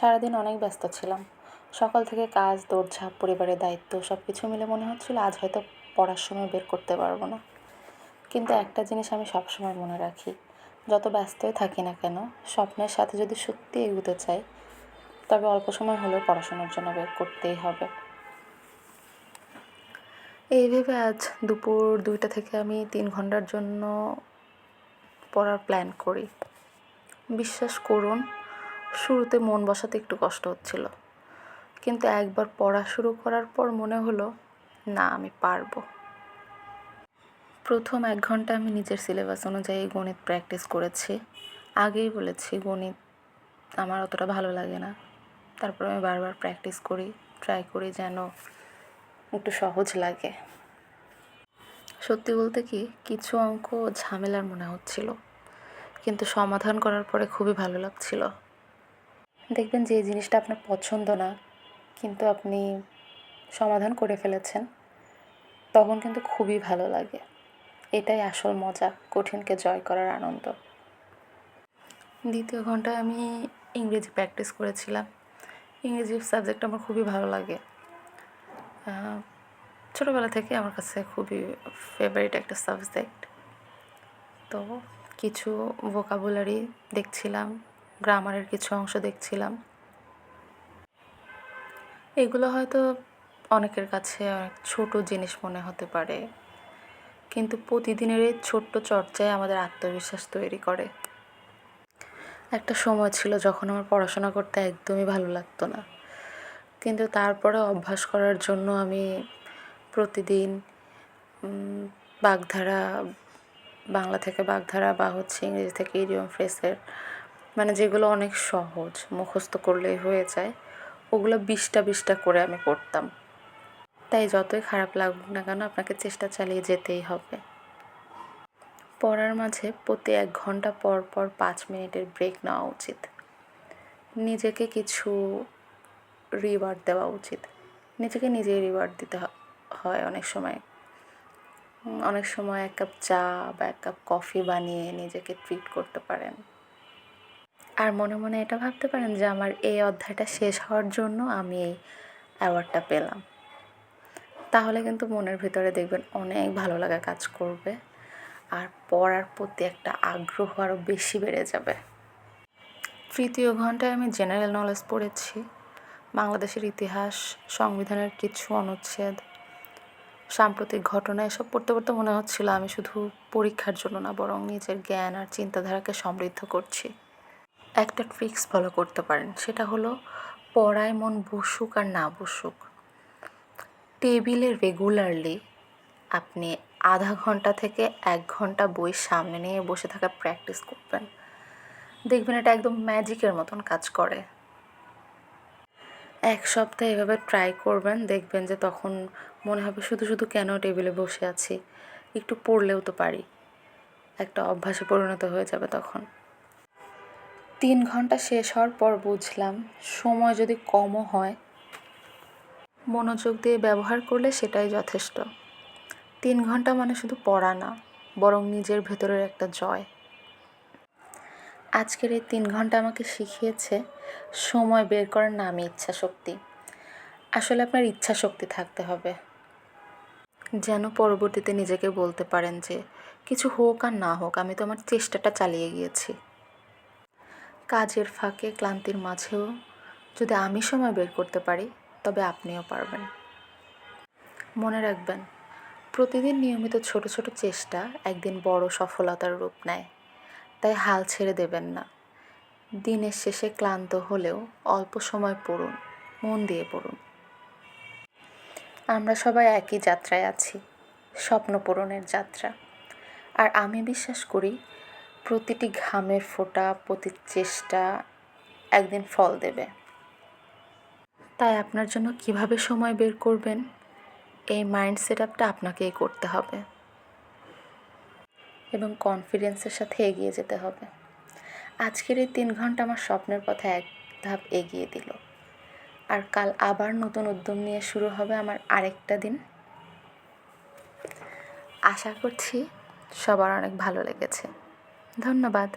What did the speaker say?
সারাদিন অনেক ব্যস্ত ছিলাম। সকাল থেকে কাজ, দৌড়ঝাঁপ, পরিবারের দায়িত্ব সব কিছু মিলে মনে হচ্ছিল আজ হয়তো পড়ার সময় বের করতে পারব না। কিন্তু একটা জিনিস আমি সবসময় মনে রাখি, যত ব্যস্তই থাকি না কেন, স্বপ্নের সাথে যদি সত্যি এগোতে চাই, তবে অল্প সময় হলেও পড়াশোনার জন্য বের করতেই হবে। এই ভেবে আজ দুপুর দুইটা থেকে আমি তিন ঘণ্টার জন্য পড়ার প্ল্যান করি। বিশ্বাস করুন শুরুতে মন বসাতে একটু কষ্ট হচ্ছিল। কিন্তু একবার পড়া শুরু করার পর মনে হলো, না, আমি পারব। প্রথম এক ঘণ্টা আমি নিজের সিলেবাস অনুযায়ী গণিত প্র্যাকটিস করেছি। আগেই বলেছি গণিত আমার অতটা ভালো লাগে না। তারপর আমি বারবার প্র্যাকটিস করি ট্রাই করি যেন একটু সহজ লাগে। সত্যি বলতে কি, কিছু অঙ্ক ঝামেলার মনে হচ্ছিল। কিন্তু সমাধান করার পরে খুবই ভালো লাগছিল। দেখবেন যে জিনিসটা আপনার পছন্দ না, কিন্তু আপনি সমাধান করে ফেলেছেন, তখন কিন্তু খুবই ভালো লাগে। এটাই আসল মজা, কঠিনকে জয় করার আনন্দ। দ্বিতীয় ঘন্টায় আমি ইংরেজি প্র্যাকটিস করেছিলাম। ইংরেজি সাবজেক্ট আমার খুবই ভালো লাগে। ছোটোবেলা থেকে আমার কাছে খুবই ফেভারিট একটা সাবজেক্ট তো কিছু ভোকাবুলারি দেখছিলাম। গ্রামারের কিছু অংশ দেখছিলাম। এগুলো হয়তো অনেকের কাছে ছোট জিনিস মনে হতে পারে, কিন্তু প্রতিদিনের এই ছোট্ট চর্চায় আমাদের আত্মবিশ্বাস তৈরি করে। একটা সময় ছিল যখন আমার পড়াশোনা করতে একদমই ভালো লাগতো না, কিন্তু তারপরে অভ্যাস করার জন্য আমি প্রতিদিন বাগধারা, বাংলা থেকে বাগধারা বা হচ্ছে ইংরেজি থেকে ইডিয়ম ফ্রেসের মানে যেগুলো অনেক সহজ, মুখস্থ করলেই হয়ে যায়, ওগুলো বিশটা বিশটা করে আমি পড়তাম। তাই যতই খারাপ লাগুক না কেন আপনাকে চেষ্টা চালিয়ে যেতেই হবে। পড়ার মাঝে প্রতি এক ঘণ্টা পর পর পাঁচ মিনিটের ব্রেক নেওয়া উচিত। নিজেকে কিছু রিওয়ার্ড দেওয়া উচিত। নিজেকে নিজেই রিওয়ার্ড দিতে হয় অনেক সময়। অনেক সময় এক কাপ চা বা এক কাপ কফি বানিয়ে নিজেকে ট্রিট করতে পারেন। আর মনে মনে এটা ভাবতে পারেন যে আমার এই অধ্যায়টা শেষ হওয়ার জন্য আমি এই অ্যাওয়ার্ডটা পেলাম। তাহলে কিন্তু মনের ভিতরে দেখবেন অনেক ভালো লাগা কাজ করবে আর পড়ার প্রতি একটা আগ্রহ আরও বেশি বেড়ে যাবে। তৃতীয় ঘন্টায় আমি জেনারেল নলেজ পড়েছি, বাংলাদেশের ইতিহাস, সংবিধানের কিছু অনুচ্ছেদ, সাম্প্রতিক ঘটনা এসব পড়তে পড়তে মনে হচ্ছিল আমি শুধু পরীক্ষার জন্য না, বরং নিজের জ্ঞান আর চিন্তাধারাকে সমৃদ্ধ করছি। একটা ট্রিক্স ফলো করতে পারেন। সেটা হলো, পড়ায় মন বসুক আর না বসুক। টেবিলে রেগুলারলি আপনি আধা ঘণ্টা থেকে এক ঘণ্টা বই সামনে নিয়ে বসে থাকা প্র্যাকটিস করবেন। দেখবেন এটা একদম ম্যাজিকের মতন কাজ করে। এক সপ্তাহ এভাবে ট্রাই করবেন, দেখবেন যে তখন মনে হবে শুধু শুধু কেন টেবিলে বসে আছি। একটু পড়লেও তো পারি। একটা অভ্যাসে পরিণত হয়ে যাবে তখন। তিন ঘণ্টা শেষ হওয়ার পর বুঝলাম, সময় যদি কমও হয়, মনোযোগ দিয়ে ব্যবহার করলে সেটাই যথেষ্ট। তিন ঘণ্টা মানে শুধু পড়া না, বরং নিজের ভেতরের একটা জয়। আজকের এই তিন ঘণ্টা আমাকে শিখিয়েছে সময় বের করার নামে ইচ্ছা শক্তি। আসলে আপনার ইচ্ছা শক্তি থাকতে হবে। যেন পরবর্তীতে নিজেকে বলতে পারেন যে, কিছু হোক আর না হোক, আমি তো আমার চেষ্টাটা চালিয়ে গিয়েছি। কাজের ফাঁকে ক্লান্তির মাঝেও যদি আমি সময় বের করতে পারি, তবে আপনিও পারবেন। মনে রাখবেন, প্রতিদিন নিয়মিত ছোট ছোট চেষ্টা একদিন বড় সফলতার রূপ নেয়। তাই হাল ছেড়ে দেবেন না। দিনের শেষে ক্লান্ত হলেও অল্প সময় পড়ুন, মন দিয়ে পড়ুন। আমরা সবাই একই যাত্রায় আছি, স্বপ্ন পূরণের যাত্রা। আর আমি বিশ্বাস করি প্রতিটি ঘামের ফোঁটা প্রতি চেষ্টা একদিন ফল দেবে। তাই আপনার জন্য কীভাবে সময় বের করবেন? এই মাইন্ড সেট আপটা আপনাকেই করতে হবে। এবং কনফিডেন্সের সাথে এগিয়ে যেতে হবে। আজকের এই তিন ঘণ্টা আমার স্বপ্নের পথে এক ধাপ এগিয়ে দিল। আর কাল আবার নতুন উদ্যম নিয়ে শুরু হবে আমার আরেকটা দিন। আশা করছি সবার অনেক ভালো লেগেছে। ধন্যবাদ।